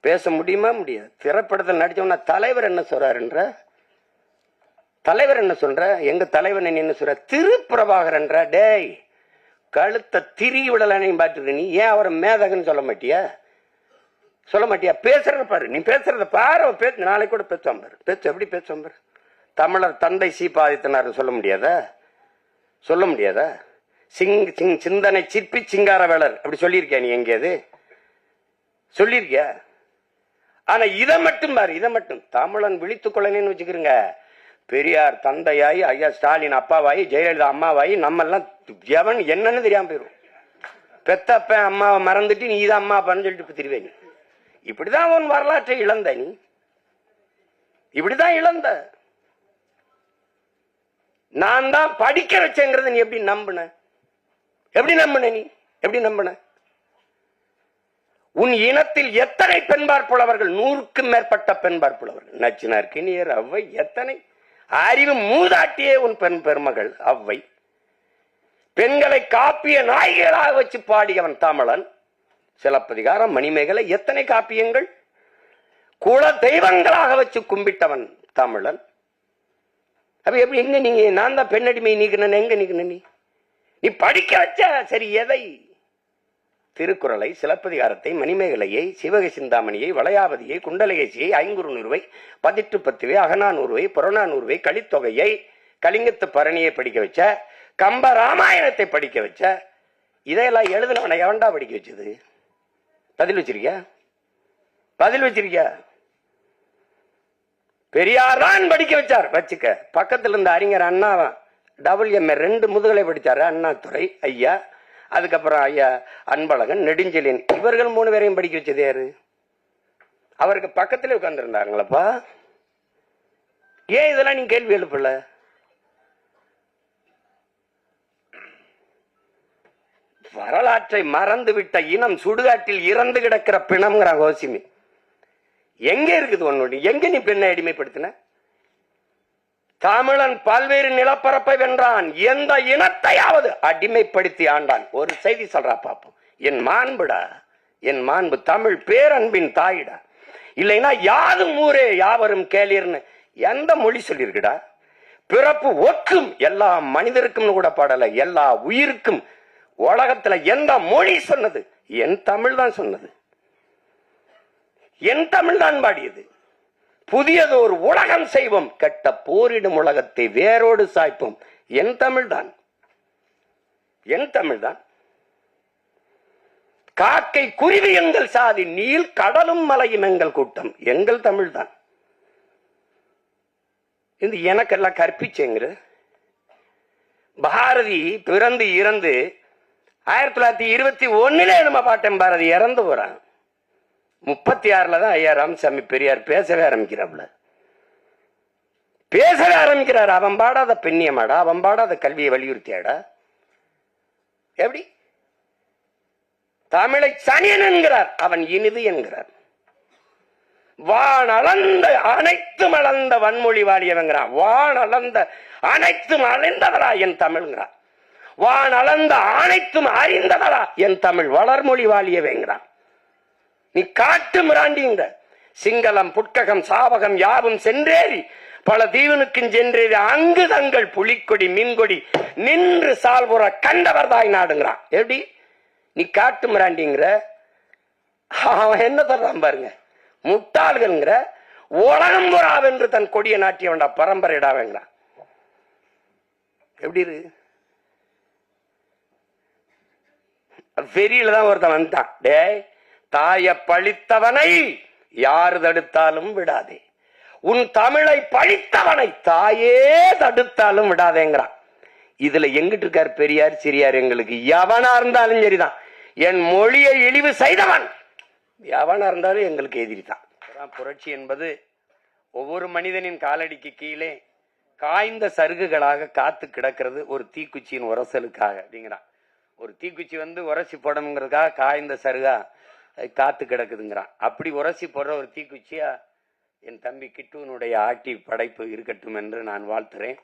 பேச முடியுமா முடியாது. திரைப்படத்தில் நடித்தோம்னா தலைவர் என்ன சொல்கிறாருன்ற தலைவர் என்ன சொல்கிற எங்கள் தலைவர் என்ன சொல்கிற திருப்பிரபாகரன்ற டேய் கழுத்தை திரி விடலானையும் பார்த்துட்டு நீ. ஏன் அவரை மேதகன்னு சொல்ல மாட்டியா? சொல்ல மாட்டியா? பேசுறத பாரு. நீ பேசுறத பாரு அவன் பேச. நாளைக்கு கூட பேசுவான் பாரு. பேச்சு எப்படி பேசுவான் பாரு? தமிழர் தந்தை சீபாதித்தனார் சொல்ல முடியாதா? சொல்ல முடியாதா? சிங் சிங் சிந்தனை சிற்பி சிங்கார வேளர் அப்படி சொல்லியிருக்கியா நீ எங்கேயாவது? சொல்லியிருக்கியா? ஆனா இதை மட்டும் பாரு இதை மட்டும். தமிழன் விழித்துக் கொள்ளனேன்னு வச்சுக்கிறீங்க. பெரியார் தந்தையாயி ஐயா ஸ்டாலின் அப்பாவாயி ஜெயலலிதா அம்மாவாயி நம்ம எல்லாம் எவன் என்னன்னு தெரியாம போயிரும். பெத்தப்ப அம்மாவை மறந்துட்டு நீ தான் அம்மா அப்பான்னு சொல்லிட்டு இப்ப திருவே நீ. இப்படிதான் உன் வரலாற்றை இழந்த நீ. இப்படிதான் இழந்த. நான் தான் படிக்க வச்சேங்கிறத நீ எப்படி நம்பின? எப்படி நம்பின நீ? எப்படி நம்பின? உன் இனத்தில் எத்தனை பெண்பார்ப்புள்ளவர்கள் நூறுக்கும் மேற்பட்ட பெண்பார்ப்புள்ளவர்கள் நச்சினார் கிணியர் அவ்வை எத்தனை? அறிவு மூதாட்டியே உன் பெண் பெருமகள் அவ்வை. பெண்களை காப்பிய நாய்களாக வச்சு பாடியவன் தமிழன் சிலப்பதிகாரம் மணிமேகலை எத்தனை காப்பியங்கள்? குல தெய்வங்களாக வச்சு கும்பிட்டவன் தமிழன் அப்ப எப்படி எங்க நீங்க? நான் தான் பெண்ணடிமை நீக்கணும் எங்க நீக்கணும் நீ? நீ படிக்க வச்ச சரி எதை? திருக்குறளை சிலப்பதிகாரத்தை மணிமேகலையை சிவக சிந்தாமணியை வளையாவதியை குண்டலகேசியை ஐங்குறுநூறுவை பதிட்டு பத்துவை அகநானூறுவை புறநானூறுவை கலித்தொகையை கலிங்கத்து பரணியை படிக்க வச்ச கம்ப ராமாயணத்தை படிக்க வச்ச இதையெல்லாம் எழுதினவனை எவன்டா படிக்க வச்சது? பதில் வச்சிருக்கியா? பதில் வச்சிருக்கியா? பெரியாரான் படிக்க வச்சார் வச்சுக்க. பக்கத்தில் இருந்த அறிஞர் அண்ணா டபுள் எம்ஏ ரெண்டு முதுகலை படித்தார் அண்ணா துறை ஐயா. அதுக்கப்புறம் ஐயா அன்பழகன் நெடுஞ்செலியன் இவர்கள் மூணு பேரையும் படிக்க வச்சது யாரு? அவருக்கு பக்கத்தில் உட்காந்துருந்தாங்களப்பா ஏன் இதெல்லாம் நீங்க கேள்வி எழுப்பல? வரலாற்றை மறந்து விட்ட இனம் சுடுகாட்டில் இறந்து கிடக்கிற பிணம்ங்கிற கோசிமி எங்க இருக்குது உன்னுடைய? எங்க நீ பெண்ணை அடிமைப்படுத்தின? தமிழன் பல்வேறு நிலப்பரப்பை வென்றான். எந்த இனத்தையாவது அடிமைப்படுத்தி ஆண்டான். ஒரு செய்தி சொல்றா பாப்போம். என் மாண்புடா என் மாண்பு தமிழ் பேரன்பின் தாயிடா. இல்லைன்னா யாதும் ஊரே யாவரும் கேளீர்னு எந்த மொழி சொல்லியிருக்குடா? பிறப்பு ஒக்கும் எல்லா மனிதருக்கும் கூட பாடல. எல்லா உயிருக்கும். உலகத்துல எந்த மொழி சொன்னது? என் தமிழ் தான் சொன்னது. என் தமிழ் தான் பாடியது. புதியதோர் ஒரு உலகம் செய்வோம் கெட்ட போரிடும் உலகத்தை வேரோடு சாய்ப்போம். என் தமிழ்தான். என் தமிழ்தான். காக்கை குருவி எங்கள் சாதி நீல் கடலும் மலையும் எங்கள் கூட்டம். எங்கள் தமிழ்தான். இந்த இது எனக்கெல்லாம் கற்பிச்சேங்கிற. பாரதி பிறந்து இறந்து ஆயிரத்தி தொள்ளாயிரத்தி இருபத்தி ஒண்ணுல நம்ம பாட்டன் பாரதி இறந்து போறான். முப்பத்தி ஆறுல தான் ஐயா ராமசாமி பெரியார் பேசவே ஆரம்பிக்கிறாப்ல பேசவே ஆரம்பிக்கிறார். அவன் பாடாத பெண்ணியமாடா அவன் பாடாத கல்வியை வலியுறுத்தியாடா? எப்படி? தமிழை சனியன் என்கிறார். அவன் இனிது என்கிறார். வான் அளந்த அனைத்தும் அளந்த வன்மொழி வாழியவங்கிறான் வான் அளந்த அனைத்தும் அழிந்தவரா என் தமிழ்ங்கிறான். வான் அளந்த அனைத்தும் அறிந்தவரா என் தமிழ் வளர்மொழி வாழியவேங்கிறான் நீ காட்டு மிராண்டிங்க சிங்களம் புட்ககம் சாவகம் யாவும் சென்றேறி பல தீவனுக்கும் சென்றேறி அங்கு தங்கள் புலிக்கொடி மீன்கொடி நின்று சால்புற கண்டவர் தாய் நாடுங்கிறான். எப்படி? நீ காட்டு மிராண்டிங்கிற? அவன் என்ன தர்றான் பாருங்க. முட்டாள்கள்ங்கிற? உலகம் புறாவென்று தன் கொடியை நாட்டியவன்டா பரம்பரையிடாவேங்கிறான் எப்படி இருக்கு வெறியில தான் ஒருத்தன் வந்துட்டான். டேய் தாய பழித்தவனை யாரு தடுத்தாலும் விடாதே. உன் தமிழை பழித்தவனை தாயே தடுத்தாலும் விடாதேங்கிறான். இதுல எங்கிட்டு இருக்கார் பெரியார் சிறியார்? எங்களுக்கு எவனா இருந்தாலும் சரிதான். என் மொழியை இழிவு செய்தவன் எவனா இருந்தாலும் எங்களுக்கு எதிரி தான் புரட்சி என்பது ஒவ்வொரு மனிதனின் காலடிக்கு கீழே காய்ந்த சருகுகளாக காத்து கிடக்கிறது ஒரு தீக்குச்சியின் உரசலுக்காக அப்படிங்கிறான். ஒரு தீக்குச்சி வந்து உரசி போடணுங்கிறதுக்காக காய்ந்த சருகா காத்து கிடக்குதுங்கிறான். அப்படி உரசி போடுற ஒரு தீக்குச்சியா என் தம்பி கிட்டுவனுடைய ஆட்டி படைப்பு இருக்கட்டும் என்று நான் வாழ்த்துறேன்.